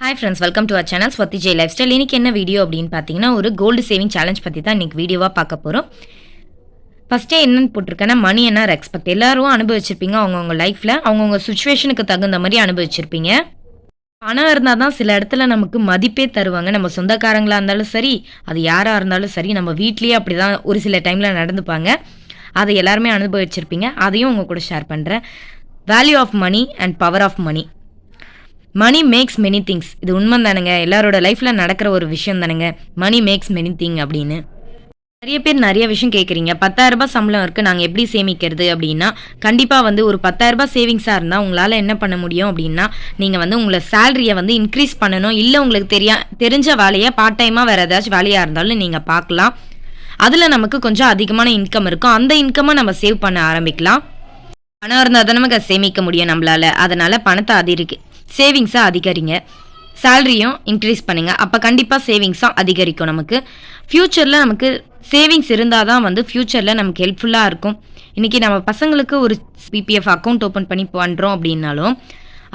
Hi friends welcome to our channel Swathi Jai lifestyle இன்றைக்கி என்ன video அப்படின்னு பார்த்தீங்கன்னா ஒரு கோல்டு சேவிங் சேலஞ்ச் பற்றி தான் இன்றைக்கி வீடியோவாக பார்க்க போகிறோம் ஃபஸ்ட்டே என்னென்னு போட்டிருக்கேன்னா மணி என்ன ரெஸ்பெக்ட் எல்லோரும் அனுபவிச்சிருப்பீங்க அவங்கவுங்க லைஃப்பில் அவங்கவுங்க சுச்சுவேஷனுக்கு தகுந்த மாதிரி அனுபவிச்சிருப்பீங்க. பணம் இருந்தால் தான் சில இடத்துல நமக்கு மதிப்பே தருவாங்க. நம்ம சொந்தக்காரங்களாக இருந்தாலும் சரி அது யாராக இருந்தாலும் சரி நம்ம வீட்லேயே அப்படி தான் ஒரு சில டைமில் நடந்துப்பாங்க. அதை எல்லாருமே அனுபவிச்சிருப்பீங்க. அதையும் உங்கள் கூட ஷேர் பண்ணுறேன் value of money and power of money money makes many things இது உண்மை தானுங்க எல்லாரோட லைஃப்பில் நடக்கிற ஒரு விஷயம் தானுங்க மணி மேக்ஸ் மெனி திங் அப்படின்னு. நிறைய பேர் நிறைய விஷயம் கேட்குறீங்க பத்தாயிரம் ரூபாய் சம்பளம் இருக்குது நாங்கள் எப்படி சேமிக்கிறது அப்படின்னா கண்டிப்பாக வந்து ஒரு பத்தாயிரம் ரூபாய் சேவிங்ஸாக இருந்தால் உங்களால் என்ன பண்ண முடியும் அப்படின்னா நீங்கள் வந்து உங்களை சேலரியை வந்து இன்க்ரீஸ் பண்ணணும். இல்லை உங்களுக்கு தெரியா தெரிஞ்ச வேலையை பார்ட் டைமாக வேறு ஏதாச்சும் வேலையாக இருந்தாலும் நீங்கள் பார்க்கலாம். அதில் நமக்கு கொஞ்சம் அதிகமான இன்கம் இருக்கும். அந்த இன்கம்மை நம்ம சேவ் பண்ண ஆரம்பிக்கலாம். பணம் இருந்தால் தான் நமக்கு சேமிக்க முடியும் நம்மளால. அதனால் பணத்தை அதிகரிக்க சேவிங்ஸை அதிகரிங்க. சேலரியும் இன்க்ரீஸ் பண்ணுங்கள் அப்போ கண்டிப்பாக சேவிங்ஸும் அதிகரிக்கும் நமக்கு. ஃப்யூச்சரில் நமக்கு சேவிங்ஸ் இருந்தால் தான் வந்து ஃப்யூச்சரில் நமக்கு ஹெல்ப்ஃபுல்லாக இருக்கும். இன்றைக்கி நம்ம பசங்களுக்கு ஒரு பிபிஎஃப் அக்கௌண்ட் ஓப்பன் பண்ணி பண்ணுறோம் அப்படின்னாலும்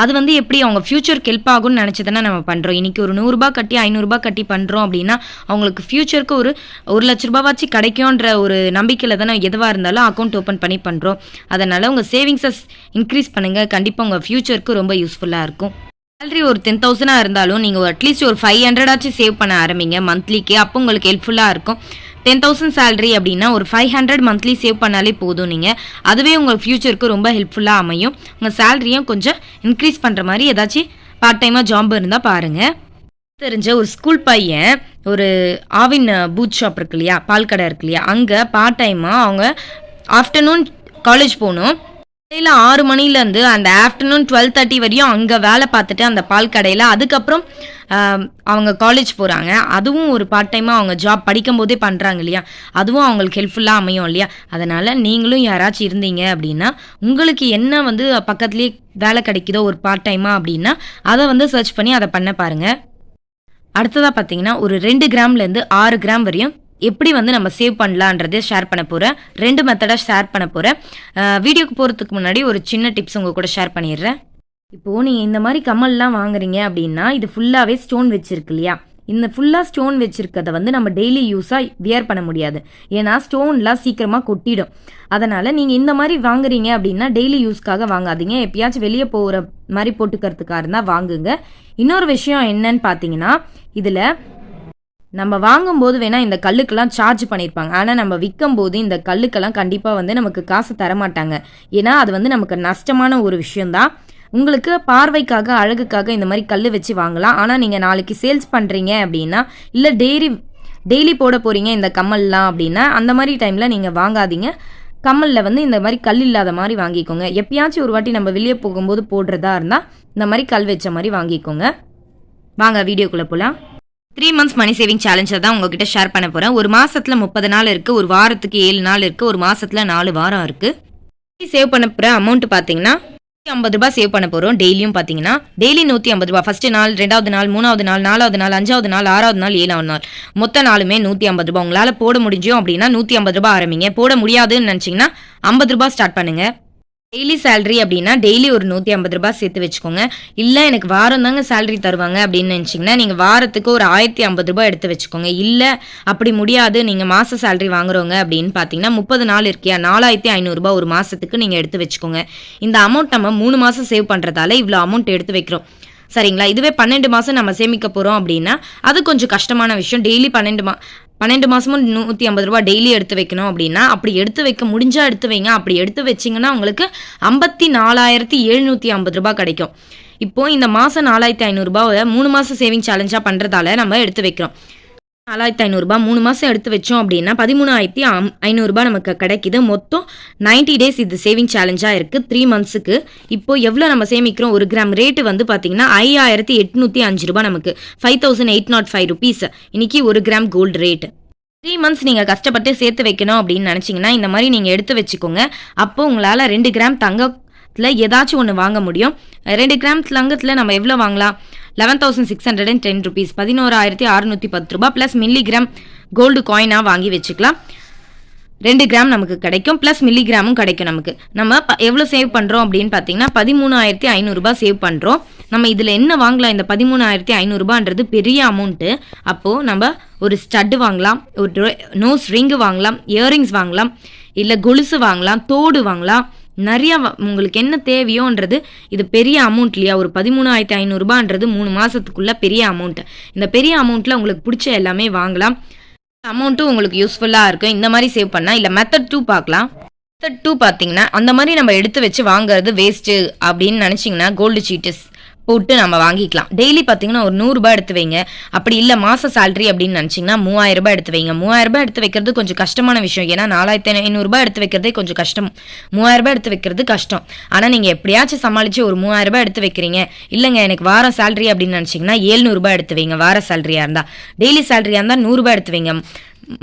அது வந்து எப்படி அவங்க ஃப்யூச்சருக்கு ஹெல்ப் ஆகும்னு நினச்சி தானே நம்ம பண்ணுறோம் இன்றைக்கி ஒரு நூறுரூபா கட்டி ஐநூறுரூபா கட்டி பண்ணுறோம் அப்படின்னா அவங்களுக்கு ஃப்யூச்சருக்கு ஒரு ஒரு லட்ச ரூபாவாச்சு கிடைக்கும்ன்ற ஒரு நம்பிக்கையில் தானே எதுவாக இருந்தாலும் அக்கௌண்ட் ஓப்பன் பண்ணி பண்ணுறோம் அதனால் உங்கள் சேவிங்ஸை இன்க்ரீஸ் பண்ணுங்கள் கண்டிப்பாக உங்கள் ஃப்யூச்சருக்கு ரொம்ப யூஸ்ஃபுல்லாக இருக்கும். சேலரி ஒரு டென் தௌசண்டாக இருந்தாலும் நீங்கள் அட்லீஸ்ட் ஒரு ஃபைவ் ஹண்ட்ரடாச்சும் சேவ் பண்ண ஆரம்பிங்க. மந்த்லிக்கு அப்போ உங்களுக்கு ஹெல்ப்ஃபுல்லாக இருக்கும். டென் தௌசண்ட் சேலரி அப்படின்னா ஒரு ஃபைவ் ஹண்ட்ரட் மந்த்லி சேவ் பண்ணாலே போதும் நீங்கள் அதுவே உங்கள் ஃப்யூச்சருக்கு ரொம்ப ஹெல்ப்ஃபுல்லாக அமையும். உங்கள் சேலரியும் கொஞ்சம் இன்க்ரீஸ் பண்ணுற மாதிரி ஏதாச்சும் பார்ட் டைமாக ஜாப் இருந்தால் பாருங்கள் தெரிஞ்ச ஒரு ஸ்கூல் பையன் ஒரு ஆவின் பூத் ஷாப் இருக்கு இல்லையா பால் கடை இருக்கு இல்லையா அங்கே பார்ட் டைமாக அவங்க ஆஃப்டர்நூன் காலேஜ் போகணும். காலையில் ஆறு மணிலேருந்து அந்த ஆஃப்டர்நூன் டுவெல் தேர்ட்டி வரையும் அங்கே வேலை பார்த்துட்டு அந்த பால் கடையில். அதுக்கப்புறம் அவங்க காலேஜ் போகிறாங்க அதுவும் ஒரு பார்ட் டைமாக அவங்க ஜாப் படிக்கும் போதே பண்ணுறாங்க இல்லையா? அதுவும் அவங்களுக்கு ஹெல்ப்ஃபுல்லாக அமையும் இல்லையா? அதனால் நீங்களும் யாராச்சும் இருந்தீங்க அப்படின்னா உங்களுக்கு என்ன வந்து பக்கத்துலேயே வேலை கிடைக்குதோ ஒரு பார்ட் டைமாக அப்படின்னா அதை வந்து சர்ச் பண்ணி அதை பண்ண பாருங்கள் அடுத்ததாக பார்த்தீங்கன்னா ஒரு ரெண்டு கிராம்லேருந்து ஆறு கிராம் வரையும் எப்படி வந்து நம்ம சேவ் பண்ணலான்றதை ஷேர் பண்ண போகிறேன் ரெண்டு மெத்தடாக ஷேர் பண்ண போகிறேன் வீடியோக்கு போகிறதுக்கு முன்னாடி ஒரு சின்ன டிப்ஸ் உங்கள் கூட ஷேர் பண்ணிடுறேன். இப்போது நீங்கள் இந்த மாதிரி கமல்லாம் வாங்குறீங்க அப்படின்னா இது ஃபுல்லாகவே ஸ்டோன் வச்சுருக்கு இல்லையா? இந்த ஃபுல்லாக ஸ்டோன் வச்சுருக்கதை வந்து நம்ம டெய்லி யூஸாக வியர் பண்ண முடியாது. ஏன்னா ஸ்டோன்லாம் சீக்கிரமாக கொட்டிடும். அதனால் நீங்கள் இந்த மாதிரி வாங்குறீங்க அப்படின்னா டெய்லி யூஸ்க்காக வாங்காதீங்க. எப்பயாச்சும் வெளியே போகிற மாதிரி போட்டுக்கிறதுக்காக இருந்தால் வாங்குங்க. இன்னொரு விஷயம் என்னன்னு பார்த்தீங்கன்னா இதில் நம்ம வாங்கும்போது வேணால் இந்த கல்லுக்கெல்லாம் சார்ஜ் பண்ணியிருப்பாங்க ஆனால் நம்ம விற்கும் போது இந்த கல்லுக்கெல்லாம் கண்டிப்பாக வந்து நமக்கு காசு தரமாட்டாங்க. ஏன்னா அது வந்து நமக்கு நஷ்டமான ஒரு விஷயந்தான் உங்களுக்கு பார்வைக்காக அழகுக்காக இந்த மாதிரி கல் வச்சு வாங்கலாம். ஆனால் நீங்கள் நாளைக்கு சேல்ஸ் பண்ணுறீங்க அப்படின்னா இல்லை டெய்லி டெய்லி போட போகிறீங்க இந்த கம்மல்லாம் அப்படின்னா அந்த மாதிரி டைமில் நீங்கள் வாங்காதீங்க. கம்மலில் வந்து இந்த மாதிரி கல் இல்லாத மாதிரி வாங்கிக்கோங்க. எப்பயாச்சும் ஒரு வாட்டி நம்ம வெளியே போகும்போது போடுறதா இருந்தால் இந்த மாதிரி கல் வச்ச மாதிரி வாங்கிக்கோங்க. வாங்க வீடியோக்குள்ளே போகலாம் த்ரீ மந்த்ஸ் மணி சேவிங் சேலஞ்சை தான் உங்ககிட்ட ஷேர் பண்ண போகிறேன் ஒரு மாதத்தில் முப்பது நாள் இருக்குது ஒரு வாரத்துக்கு ஏழு நாள் இருக்குது ஒரு மாதத்தில் நாலு வாரம் இருக்குது சேவ் பண்ண போகிற அமௌண்ட் பார்த்தீங்கன்னா ஐம்பது ரூபாய் சேவ் பண்ண போகிறோம் டெய்லியும் பார்த்தீங்கன்னா டெய்லி நூற்றி ஐம்பது ரூபா ஃபஸ்ட்டு நாள் ரெண்டாவது நாள் மூணாவது நாள் நாலாவது நாள் அஞ்சாவது நாள் ஆறாவது நாள் ஏழாவது நாள். மொத்த நாளுமே நூற்றி ஐம்பது ரூபா உங்களால் போட முடிஞ்சோம் அப்படின்னா நூற்றி ஐம்பது ரூபா ஆரம்பிங்க. போட முடியாதுன்னு நினச்சிங்கன்னா ஐம்பது ரூபா ஸ்டார்ட் பண்ணுங்கள் டெய்லி சேலரி அப்படின்னா டெய்லி ஒரு நூற்றி ஐம்பது ரூபாய் சேர்த்து வச்சுக்கோங்க. இல்லை எனக்கு வாரம் தாங்க சேலரி தருவாங்க அப்படின்னு நினச்சிங்கன்னா நீங்கள் வாரத்துக்கு ஒரு ஆயிரத்தி ஐம்பது ரூபாய் எடுத்து வச்சுக்கோங்க. இல்லை அப்படி முடியாது. நீங்கள் மாத சேலரி வாங்குறவங்க அப்படின்னு பார்த்தீங்கன்னா முப்பது நாள் இருக்கியா? நாலாயிரத்தி ஐநூறுரூபா ஒரு மாதத்துக்கு நீங்கள் எடுத்து வச்சுக்கோங்க. இந்த அமௌண்ட் நம்ம மூணு மாதம் சேவ் பண்ணுறதால இவ்வளோ அமௌண்ட் எடுத்து வைக்கிறோம். சரிங்களா? இதுவே பன்னெண்டு மாதம் நம்ம சேமிக்க போகிறோம் அப்படின்னா அது கொஞ்சம் கஷ்டமான விஷயம். டெய்லி பன்னெண்டு மா பன்னெண்டு மாதமும் நூற்றி ஐம்பது ரூபா டெய்லி எடுத்து வைக்கணும் அப்படின்னா அப்படி எடுத்து வைக்க முடிஞ்சால் எடுத்து வைங்க. அப்படி எடுத்து வச்சிங்கன்னா உங்களுக்கு ஐம்பத்தி நாலாயிரத்தி எழுநூற்றி ஐம்பது ரூபாய் கிடைக்கும். இப்போது இந்த மாதம் நாலாயிரத்தி ஐநூறுரூபாவை மூணு மாதம் சேவிங் சேலஞ்சாக பண்ணுறதால நம்ம எடுத்து வைக்கிறோம். நாலாயிரத்தி ஐநூறுரூபா மூணு மாதம் எடுத்து வச்சோம் அப்படின்னா பதிமூணாயிரத்தி ஐநூறுரூபா நமக்கு கிடைக்குது. மொத்தம் 90 டேஸ் இது சேவிங் சேலஞ்சாக இருக்குது த்ரீ மந்த்ஸுக்கு இப்போ எவ்வளோ நம்ம சேமிக்கிறோம்? ஒரு கிராம் ரேட்டு வந்து பார்த்தீங்கன்னா ஐயாயிரத்தி எட்நூற்றி அஞ்சு ரூபா நமக்கு. Five thousand eight nought five rupees இன்னைக்கு ஒரு gram gold rate three months நீங்கள் கஷ்டப்பட்டு சேர்த்து வைக்கணும் அப்படின்னு நினச்சிங்கன்னா இந்த மாதிரி நீங்கள் எடுத்து வச்சுக்கோங்க. அப்போ உங்களால் ரெண்டு கிராம் தங்கத்தில் ஏதாச்சும் ஒன்று வாங்க முடியும். ரெண்டு கிராம் தங்கத்தில் நம்ம எவ்வளோ வாங்கலாம்? Eleven thousand six hundred and ten rupees பதினோராயிரத்தி அறுநூற்றி பத்து ரூபா ப்ளஸ் மில்லிகிராம் கோல்டு காயினாக வாங்கி வச்சுக்கலாம். ரெண்டு கிராம் நமக்கு கிடைக்கும் ப்ளஸ் மில்லிகிராமும் கிடைக்கும் நமக்கு. நம்ம எவ்வளோ சேவ் பண்ணுறோம் அப்படின்னு பார்த்தீங்கன்னா பதிமூணாயிரத்தி ஐநூறுரூபா சேவ் பண்ணுறோம் நம்ம இதில் என்ன வாங்கலாம் இந்த பதிமூணாயிரத்தி ஐநூறுரூபான்றது பெரிய அமௌண்ட்டு அப்போது நம்ம ஒரு ஸ்டட்டு வாங்கலாம் ஒரு நோஸ் ரிங்கு வாங்கலாம் இயரிங்ஸ் வாங்கலாம் இல்லை கொலுசு வாங்கலாம் தோடு வாங்கலாம். நிறைய உங்களுக்கு என்ன தேவையோன்றது இது பெரிய அமௌண்ட் இல்லையா? ஒரு பதிமூணாயிரத்தி ஐநூறுரூபான்றது மூணு மாதத்துக்குள்ளே பெரிய அமௌண்ட் இந்த பெரிய அமௌண்ட்டில் உங்களுக்கு பிடிச்ச எல்லாமே வாங்கலாம். அமௌண்ட்டும் உங்களுக்கு யூஸ்ஃபுல்லாக இருக்கும். இந்த மாதிரி சேவ் பண்ணால் இல்லை மெத்தட் டூ பார்க்கலாம். மெத்தட் டூ பார்த்தீங்கன்னா அந்த மாதிரி நம்ம எடுத்து வச்சு வாங்குறது வேஸ்ட்டு அப்படின்னு நினச்சிங்கன்னா கோல்டு சீட்டஸ் போட்டு நம்ம வாங்கிக்கலாம். டெய்லி பார்த்தீங்கன்னா ஒரு நூறுரூபா எடுத்து வைங்க. அப்படி இல்லை மாத சேலரி அப்படின்னு நினச்சிங்கன்னா மூவாயிரம் ரூபாய் எடுத்து வைங்க. மூவாயிரம் ரூபாய் எடுத்து வைக்கிறது கொஞ்சம் கஷ்டமான விஷயம். ஏன்னா நாலாயிரத்தி ஐநூறுரூபா எடுத்து வைக்கிறதே கொஞ்சம் கஷ்டம். மூவாயிரம் ரூபாய் எடுத்து வைக்கிறது கஷ்டம். ஆனால் நீங்கள் எப்படியாச்சும் சமாளித்து ஒரு மூவாயிரம் ரூபாய் எடுத்து வைக்கிறீங்க. இல்லைங்க எனக்கு வாரம் சேலரி அப்படின்னு நினச்சிங்கன்னா ஏழ்நூறுபா எடுத்து வைங்க வார சேலரியாக இருந்தால் டெய்லி சேலரியாக இருந்தால் நூறுரூபா எடுத்து வைங்க.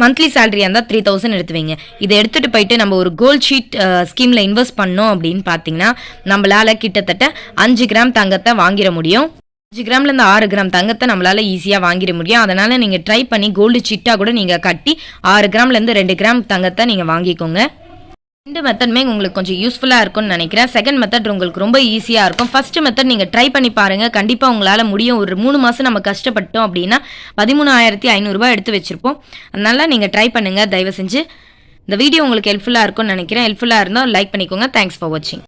மந்த்லி சேலரியாக இருந்தால் த்ரீ தௌசண்ட் எடுத்து வைங்க. இதை எடுத்துகிட்டு போயிட்டு நம்ம ஒரு கோல்ட் ஷீட் ஸ்கீமில் இன்வெஸ்ட் பண்ணோம் அப்படின்னு பார்த்தீங்கன்னா நம்மளால் கிட்டத்தட்ட அஞ்சு கிராம் தங்கத்தை வாங்கிட முடியும். அஞ்சு கிராம்லேருந்து ஆறு கிராம் தங்கத்தை நம்மளால் ஈஸியாக வாங்கிட முடியும். அதனால் நீங்கள் ட்ரை பண்ணி கோல்டு சிட்டா கூட நீங்கள் கட்டி ஆறு கிராம்லேருந்து ரெண்டு கிராம் தங்கத்தை நீங்கள் வாங்கிக்கோங்க. ரெண்டு மெத்தடுமே உங்களுக்கு கொஞ்சம் யூஸ்ஃபுல்லாக இருக்கும்னு நினைக்கிறேன். செகண்ட் மெத்தட் உங்களுக்கு ரொம்ப ஈஸியாக இருக்கும். ஃபர்ஸ்ட் மெத்தட் நீங்கள் ட்ரை பண்ணி பாருங்கள் கண்டிப்பாக உங்களால் முடியும். ஒரு மூணு மாதம் நம்ம கஷ்டப்பட்டோம் அப்படின்னா பதிமூணாயிரத்தி ஐநூறுரூவா எடுத்து வச்சுருப்போம். அதனால் நீங்கள் ட்ரை பண்ணுங்கள் தயவு செஞ்சு இந்த வீடியோ உங்களுக்கு ஹெல்ப்ஃபுல்லாக இருக்கும்னு நினைக்கிறேன். ஹெல்ப்ஃபுல்லாக இருந்தால் லைக் பண்ணிக்கோங்க. தேங்க்ஸ் ஃபார் வாட்சிங்